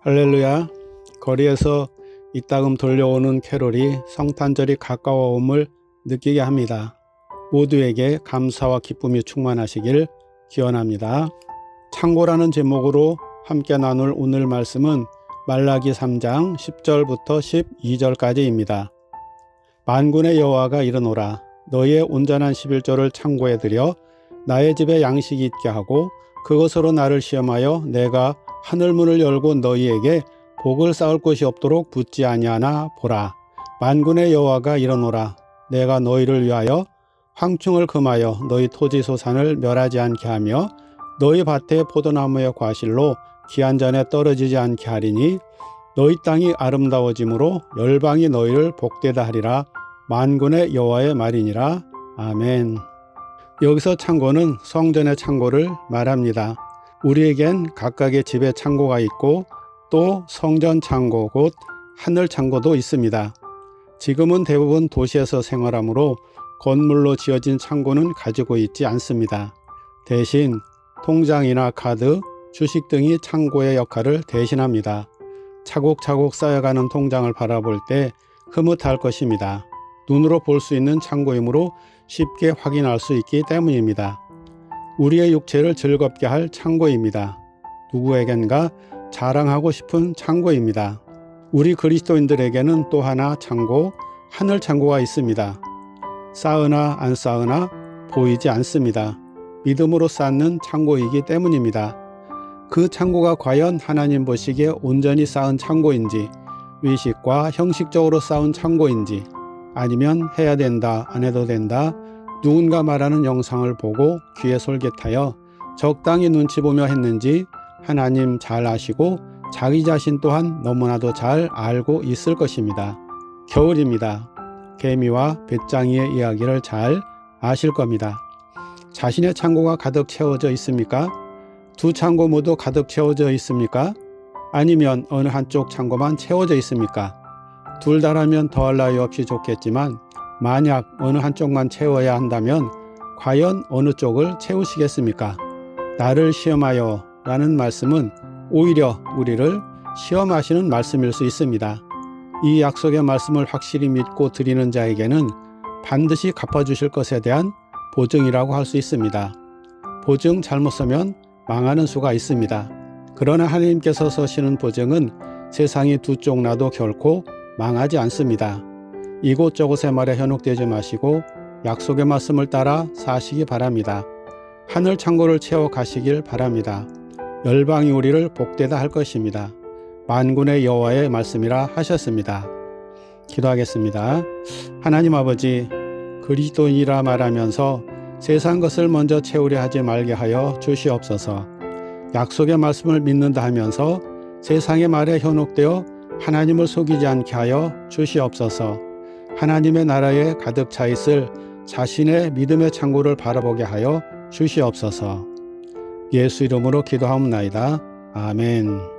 할렐루야. 거리에서 이따금 돌려오는 캐롤이 성탄절이 가까워옴을 느끼게 합니다. 모두에게 감사와 기쁨이 충만하시길 기원합니다. 창고라는 제목으로 함께 나눌 오늘 말씀은 말라기 3장 10절부터 12절까지입니다. 만군의 여호와가 이르노라 너희의 온전한 11조를 창고에 들여 나의 집에 양식이 있게 하고 그것으로 나를 시험하여 내가 하늘 문을 열고 너희에게 복을 쌓을 곳이 없도록 붙지 아니하나 보라 만군의 여호와가 이르노라 내가 너희를 위하여 황충을 금하여 너희 토지 소산을 멸하지 않게 하며 너희 밭의 포도나무의 과실로 기한 전에 떨어지지 않게 하리니 너희 땅이 아름다워짐으로 열방이 너희를 복되다 하리라 만군의 여호와의 말이니라 아멘. 여기서 창고는 성전의 창고를 말합니다. 우리에겐 각각의 집에 창고가 있고 또 성전 창고 곧 하늘 창고도 있습니다. 지금은 대부분 도시에서 생활하므로 건물로 지어진 창고는 가지고 있지 않습니다. 대신 통장이나 카드, 주식 등이 창고의 역할을 대신합니다. 차곡차곡 쌓여가는 통장을 바라볼 때 흐뭇할 것입니다. 눈으로 볼 수 있는 창고이므로 쉽게 확인할 수 있기 때문입니다. 우리의 육체를 즐겁게 할 창고입니다. 누구에겐가 자랑하고 싶은 창고입니다. 우리 그리스도인들에게는 또 하나 창고, 하늘 창고가 있습니다. 쌓으나 안 쌓으나 보이지 않습니다. 믿음으로 쌓는 창고이기 때문입니다. 그 창고가 과연 하나님 보시기에 온전히 쌓은 창고인지, 의식과 형식적으로 쌓은 창고인지, 아니면 해야 된다, 안 해도 된다, 누군가 말하는 영상을 보고 귀에 솔깃하여 적당히 눈치 보며 했는지 하나님 잘 아시고 자기 자신 또한 너무나도 잘 알고 있을 것입니다. 겨울입니다. 개미와 배짱이의 이야기를 잘 아실 겁니다. 자신의 창고가 가득 채워져 있습니까? 두 창고 모두 가득 채워져 있습니까? 아니면 어느 한쪽 창고만 채워져 있습니까? 둘 다라면 더할 나위 없이 좋겠지만 만약 어느 한쪽만 채워야 한다면 과연 어느 쪽을 채우시겠습니까? 나를 시험하여 라는 말씀은 오히려 우리를 시험하시는 말씀일 수 있습니다. 이 약속의 말씀을 확실히 믿고 드리는 자에게는 반드시 갚아주실 것에 대한 보증이라고 할 수 있습니다. 보증 잘못 서면 망하는 수가 있습니다. 그러나 하나님께서 서시는 보증은 세상이 두 쪽 나도 결코 망하지 않습니다. 이곳저곳의 말에 현혹되지 마시고 약속의 말씀을 따라 사시기 바랍니다. 하늘 창고를 채워 가시길 바랍니다. 열방이 우리를 복되다 할 것입니다. 만군의 여호와의 말씀이라 하셨습니다. 기도하겠습니다. 하나님 아버지 그리스도인이라 말하면서 세상 것을 먼저 채우려 하지 말게 하여 주시옵소서. 약속의 말씀을 믿는다 하면서 세상의 말에 현혹되어 하나님을 속이지 않게 하여 주시옵소서. 하나님의 나라에 가득 차 있을 자신의 믿음의 창고를 바라보게 하여 주시옵소서. 예수 이름으로 기도하옵나이다. 아멘.